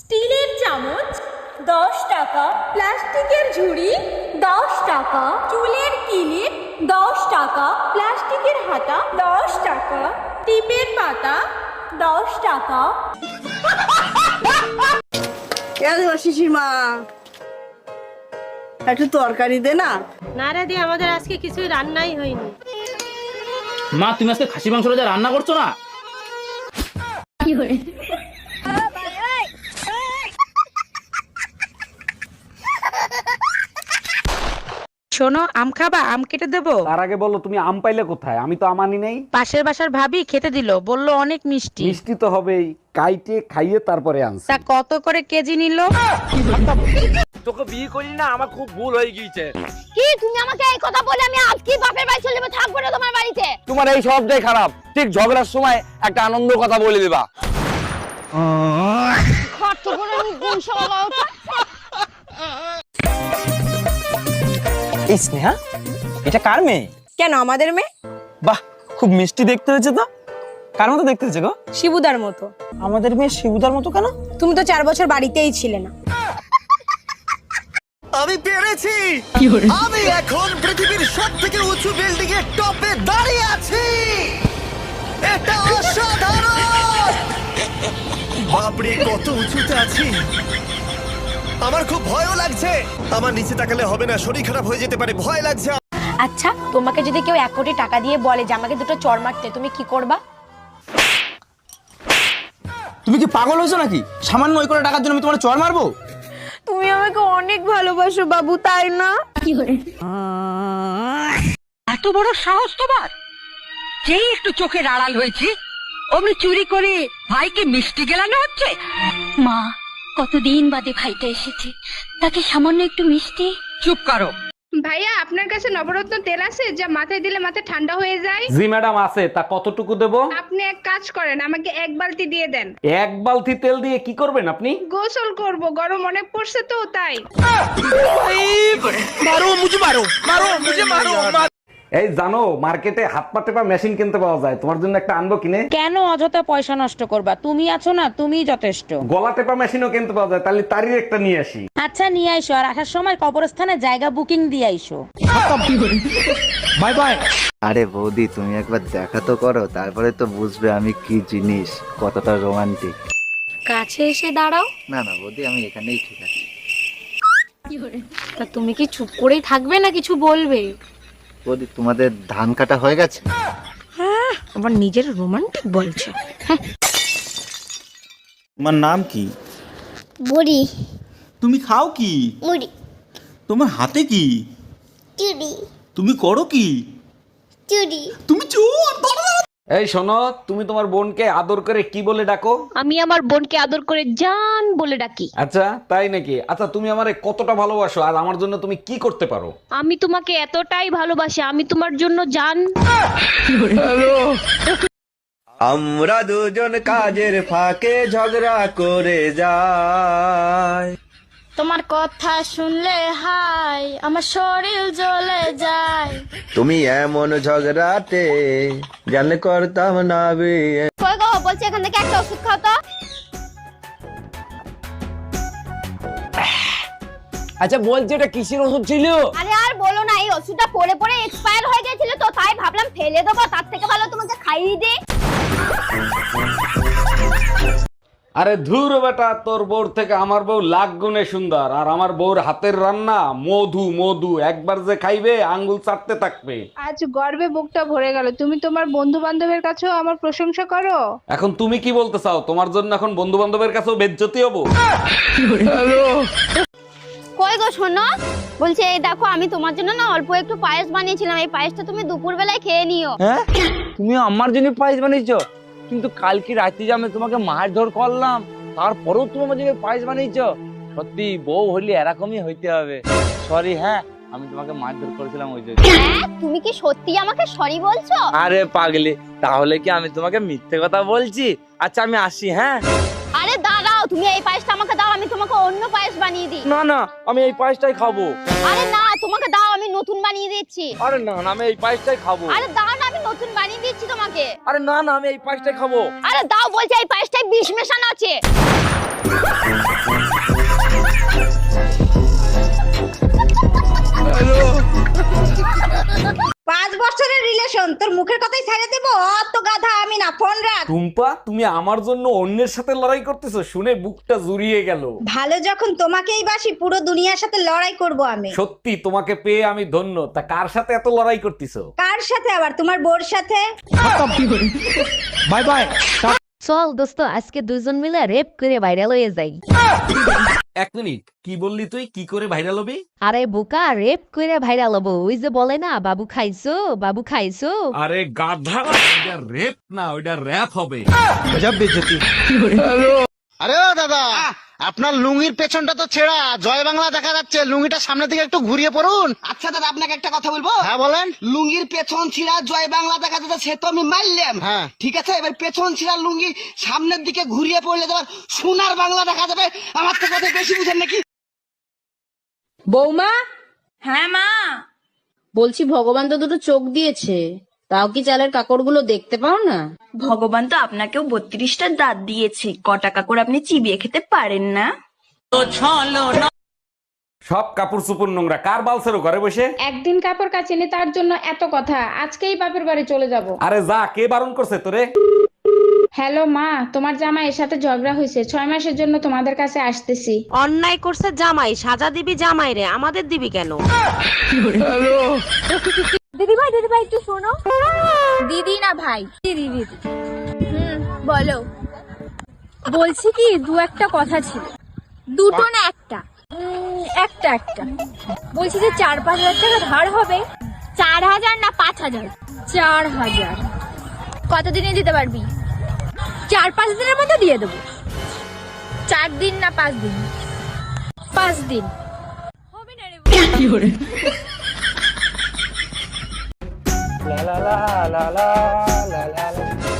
স্টিলের চামচ দশ টাকা। প্লাস্টিকের ঝুড়ি দশ টাকা। চুলের কিলিপ দশ টাকা। প্লাস্টিকের হাতা দশ টাকা। টিপের পাতা দশ টাকা। কেন শিশির মা একটু তরকারি দে না। না রে দি আমাদের আজকে কিছুই রান্নাই হয়নি। মা তুমি আজকে খাসি মাংসটা যা রান্না করছ না? শোনো আম খাবা? আম কেটে দেবো? তার আগে বলো তুমি আম পাইলে কোথায়? আমি তো আমানি নেই। পাশের বাসার ভাবি খেতে দিল বলল অনেক মিষ্টি। মিষ্টি তো হবেই কাইটে খাইয়ে তারপরে আনছি। তা কত করে কেজি নিল? তোকে বিয়ে করি না আমার খুব ভুল হয়ে গিয়েছে। কি তুমি আমাকে এই কথা বলে আমি আজকে বাপের বাড়ি চলে যাব থাকব না তোমার বাড়িতে? তোমার এই সবটাই খারাপ। ঠিক ঝগড়ার সময় একটা আনন্দ কথা বলে দিবা। খরচ করে আমি কোন সময় এই স্নেহা এটা কার মেয়ে? কেন আমাদের মেয়ে? বাহ খুব মিষ্টি দেখতে হয়েছে তো। কার মতো দেখতে হয়েছে গো? শিবুদার মতো। আমাদের মেয়ে শিবুদার মতো কেন? তুমি তো চার বছর বাড়িতেই ছিলে না। আমি পেরেছি। আমি এখন পৃথিবীর সব থেকে উঁচু বিল্ডিং এর টপে দাঁড়িয়ে আছি। এটা অসাধারণ। বাপরে কত উঁচুতে আছি। আমার খুব ভয়ও লাগছে। আমার নিচে তাকালে হবে না শরীর খারাপ হয়ে যেতে পারে ভয় লাগছে। আচ্ছা তোমাকে যদি কেউ এক কোটি টাকা দিয়ে বলে যে আমাকে দুটো চর মারতে তুমি কি করবা? তুমি কি পাগল হয়েছো নাকি? সামান্য ওই করে টাকার জন্য আমি তোমার চর মারবো? তুমি আমাকে অনেক ভালোবাসো বাবু তাই না? কি এত বড় সাহস তোমার? যেই একটু চোখের আড়াল হয়েছে অমনি চুরি করে ভাইকে মিষ্টি গেলানো হচ্ছে? মা কতদিন বাদে ভাইটা এসেছে? তাকে সামান্য একটু মিষ্টি? চুপ করো। ভাইয়া আপনার কাছে নবরত্ন তেল আছে যা মাথায় দিলে মাথা ঠান্ডা হয়ে যায়? জি ম্যাডাম আছে। তা কতটুকু দেব? আপনি এক কাজ করেন আমাকে এক বালতি দিয়ে দেন। এক বালতি তেল দিয়ে কি করবেন আপনি? গোসল করব গরম অনেক পড়ছে তো তাই। এই জানো মার্কেটে হাত পা টেপা মেশিন কিনতে পাওয়া যায়। তোমার জন্য একটা আনব কিনে। কেন অযথা পয়সা নষ্ট করবা? তুমি আছো না তুমিই যথেষ্ট। গলা টেপা মেশিনও কিনতে পাওয়া যায়। তাহলে তারই একটা নিয়ে আসি। আচ্ছা নিয়ে আইসো আর আসার সময় কবরস্থানে জায়গা বুকিং দিয়ে আইসো। বাই বাই আরে বৌদি তুমি একবার দেখা তো করো তারপরে তো বুঝবে আমি কি জিনিস কতটা রোমান্টিক কাছে এসে দাঁড়াও। না না বৌদি আমি এখানেই ঠিক আছি। তা তুমি কি চুপ করেই থাকবে না কিছু বলবে? বৌদি তোমাদের ধান কাটা হয়ে গেছে? আবার নিজের রোমান্টিক বলছো। তোমার নাম কি? বুড়ি তুমি খাও কি? মুড়ি। তোমার হাতে কি? চুড়ি। তুমি করো কি? চুড়ি। তুমি চোর এই শোনো তুমি তোমার বোনকে আদর করে কি বলে ডাকো? আমি আমার বোনকে আদর করে জান বলে ডাকি। আচ্ছা তাই নাকি? আচ্ছা তুমি আমারে কতটা ভালোবাসো আর আমার জন্য তুমি কি করতে পারো? আমি তোমাকে এতটাই ভালোবাসি আমি তোমার জন্য জান। আমরা দুজন কাজের ফাঁকে ঝগড়া করে যাই। তোমার কথা শুনলে হাই আমার শরীর জ্বলে যায়। তুমি এমন ঝগড়াতে জানলে করতাম না বিয়ে। কই গো বলছি এখান থেকে একটা ওষুধ খাও তো। আচ্ছা বলছি এটা কিসের ওষুধ ছিল? আরে আর বলো না এই ওষুধটা পরে পরে এক্সপায়ার হয়ে গেছিল তো তাই ভাবলাম ফেলে দেবো তার থেকে ভালো তোমাকে খাইয়ে দিই। আরে ধুর বেটা তোর বউর থেকে আমার বউ লাখ গুণে সুন্দর আর আমার বউর হাতের রান্না মধু মধু একবার যে খাইবে আঙ্গুল চাটতে থাকবে। আজ গর্বে বুকটা ভরে গেল। তুমি তোমার বন্ধু বান্ধবের কাছেও আমার প্রশংসা করো। এখন তুমি কি বলতে চাও? তোমার জন্য এখন বন্ধু বান্ধবের কাছেও বেজ্জতি হব। কই গো শোনো? বলছে এই দেখো আমি তোমার জন্য না অল্প একটু পায়েস বানিয়েছিলাম। এই পায়েসটা তুমি দুপুর বেলায় খেয়ে নিও। হ্যাঁ? তুমি আমার জন্য পায়েস বানিয়েছো? কিন্তু কালকে রাতে যে আমি তোমাকে মারধর করলাম তারপরেও তুমি আমার জন্য পায়েস বানিয়েছো? সত্যি বউ হলে এরকমই হইতে হবে। সরি হ্যাঁ আমি তোমাকে মারধর করেছিলাম ওই জন্য হ্যাঁ তুমি কি সত্যি আমাকে সরি বলছো? আরে পাগলি তাহলে কি আমি তোমাকে মিথ্যে কথা বলছি? আচ্ছা আমি আসি হ্যাঁ? আরে দাঁড়াও তুমি এই পায়েসটা আমাকে দাও আমি তোমাকে অন্য পায়েস বানিয়ে দিই। না না আমি এই পায়েসটাই খাব। আরে না তোমাকে দাও আমি নতুন বানিয়ে দিচ্ছি। আরে না না আমি এই পায়েসটাই খাব। আরে দাও আমি নতুন বানিয়ে দিচ্ছি তোমাকে। আরে না না আমি এই পায়েসটাই খাব। আরে দাও বলছি এই পায়েসটায় বিষ মেশানো আছে। পাঁচ বছরের রিলেশন তোর মুখের কথাই ছেড়ে দেবো? অত গাধা টুম্পা তুমি আমার জন্য অন্যের সাথে লড়াই করতেছো শুনে বুকটা জুড়িয়ে গেল। ভালো যখন তোমাকেই বাসি পুরো দুনিয়ার সাথে লড়াই করব আমি। সত্যি তোমাকে পেয়ে আমি ধন্য। তা কার সাথে এত লড়াই করতেছো? কার সাথে আবার? তোমার বোর সাথে? বাই বাই চল দোস্ত আজকে দুজন মিলে রেপ করে ভাইরাল হয়ে যাই। এক মিনিট কি বললি তুই? কি করে ভাইরাল হবি? আরে বোকা রেপ করে ভাইরাল হব। ওই যে বলে না বাবু খাইছো বাবু খাইছো। আরে গাধা ওইটা রেপ না ওইটা র্যাপ হবে। আরে দাদা আপনার লুঙ্গির পেছনটা তো ছেঁড়া। জয় বাংলা দেখা যাচ্ছে। লুঙ্গিটা সামনের দিকে একটু ঘুরিয়ে পড়ুন। আচ্ছা দাদা আপনাকে একটা কথা বলব? হ্যাঁ বলেন। লুঙ্গির পেছন ছিঁড়া জয় বাংলা দেখা যাচ্ছে সে তো আমি মারলাম। হ্যাঁ। ঠিক আছে? এবার পেছন ছিঁড়া লুঙ্গি সামনের দিকে ঘুরিয়ে পড়লে তোমার সোনার বাংলা দেখা যাবে। আমার তো কথা বেশি বুঝেন নাকি? বৌমা? হ্যাঁ মা। বলছি ভগবান তো দুটো চোখ দিয়েছে। তাও কি চালের কাকড়গুলো দেখতে পাও না? ভগবান তো আপনাকেও বত্রিশটা দাঁত দিয়েছে। কটা টাকা করে আপনি চিবিয়ে খেতে পারেন না? সব কাপড় চুপুর নোংরা। কার বালছেরো ঘরে বসে? একদিন কাপড় কাচিনি তার জন্য এত কথা। আজকেই বাপের বাড়ি চলে যাব। আরে যা কে বারণ করছে তোরে? হ্যালো মা তোমার জামাই এর সাথে ঝগড়া হয়েছে। ছয় মাসের জন্য তোমাদের কাছে আসতেছি। অন্যায় করছে জামাই সাজা দিবি জামাই রে আমাদের দিবি কেন? দিদি ভাই দিদি ভাই একটু শোনো। দিদি না ভাই? দিদি দিদি। হুম বলো। বলছি কি দু একটা কথা ছিল। দুটো না একটা? উম, একটা একটা। বলছি যে চার পাঁচ হাজার টাকা ধার হবে। চার হাজার না পাঁচ হাজার? চার হাজার। কতদিনে দিতে পারবি? চার পাঁচ দিনের মধ্যে দিয়ে দেবো। চার দিন না পাঁচ দিন? পাঁচ দিন। হবে না রে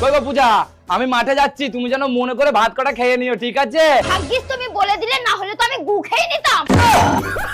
কই গো পূজা আমি মাঠে যাচ্ছি তুমি যেন মনে করে ভাত কটা খেয়ে নিও ঠিক আছে? ভাগ্যিস তুমি বলে দিলে না হলে তো আমি গু খেয়ে নিতাম।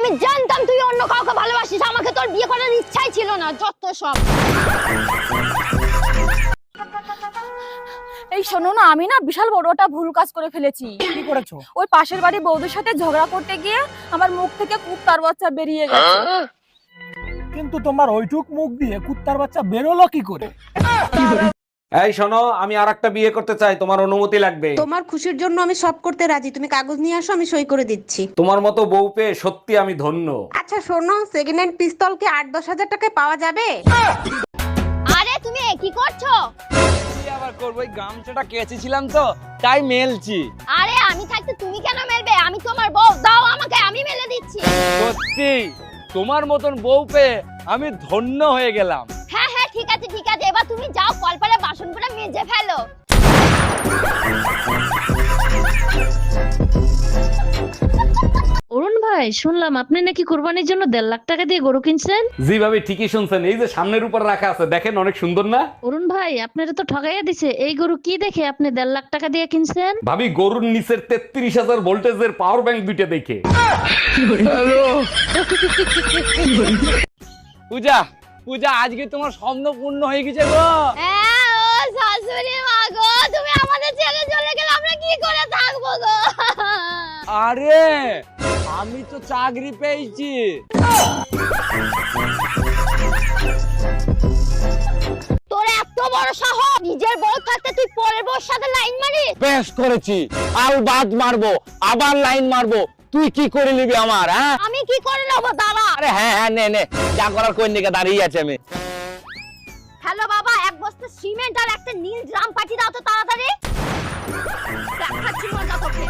আমি জানতাম তুই অন্য কাউকে ভালোবাসিস আমাকে তোর বিয়ে করার ইচ্ছাই ছিল না যত সব। এই শোনো না আমি না বিশাল বড় একটা ভুল কাজ করে ফেলেছি। কি করেছ? ওই পাশের বাড়ি বৌদির সাথে ঝগড়া করতে গিয়ে আমার মুখ থেকে কুত্তার বাচ্চা বেরিয়ে গেছে। কিন্তু তোমার ওইটুক মুখ দিয়ে কুত্তার বাচ্চা বেরোলো কি করে? এই শোনো আমি আর একটা বিয়ে করতে চাই তোমার অনুমতি লাগবে। তোমার খুশির জন্য আমি সব করতে রাজি। তুমি কাগজ নিয়ে আসো আমি সই করে দিচ্ছি। তোমার মতো বউ পেয়ে সত্যি আমি ধন্য। আচ্ছা শোনো সেকেন্ড হ্যান্ড পিস্তল কি আট দশ হাজার টাকায় পাওয়া যাবে? আরে তুমি কি করছ? কি আবার করব? ওই গামছাটা কেচেছিলাম তো তাই মেলছি। আরে আমি থাকতে তুমি কেন মেলবে? আমি তোমার বউ দাও আমাকে আমি মেলে দিচ্ছি। সত্যি তোমার মতন বউ পেয়ে আমি ধন্য হয়ে গেলাম। হ্যাঁ হ্যাঁ ঠিক আছে ঠিক আছে। এবার তুমি যাও কলপারে বাসনগুলো মেজে ফেলো। অরুণ ভাই শুনলাম আপনি নাকি কোরবানির জন্য দেড় লাখ টাকা দিয়ে গরু কিনছেন? জি ভাবি ঠিকই শুনছেন। এই যে সামনের উপর রাখা আছে দেখেন অনেক সুন্দর না? অরুণ ভাই আপনারা তো ঠগাইয়া দিছে। এই গরু কি দেখে আপনি দেড় লাখ টাকা দিয়ে কিনছেন? ভাবি গরুর নিচের তেত্রিশ হাজার ভোল্টেজের পাওয়ার ব্যাংক দুইটা দেখে। পূজা পূজা আজকে তোমার স্বপ্ন পূর্ণ হয়ে গেছে গো হ্যাঁ ও শাশুড়ি মা গো তুমি আমাদের ছেড়ে চলে গেলে আমরা কি করে থাকব গো আরে আমি তো চাকরি পেয়েছি। তোর এত বড় সাহস নিজের বউ থাকতে তুই পরের বউর সাথে লাইন মারিস? বেশ করেছি আর বাদ মারবো আবার লাইন মারবো। তুই কি করে নিবি আমার হ্যাঁ? আমি কি করে নেব দাঁড়া আরে হ্যাঁ হ্যাঁ নে নে যা করার কোন দিকে দাঁড়িয়ে আছে আমি। হ্যালো বাবা এক বস্তা সিমেন্ট আর একটা নীল ড্রাম পাঠিয়ে দাও তো তাড়াতাড়ি। দেখাচ্ছি মজা তোকে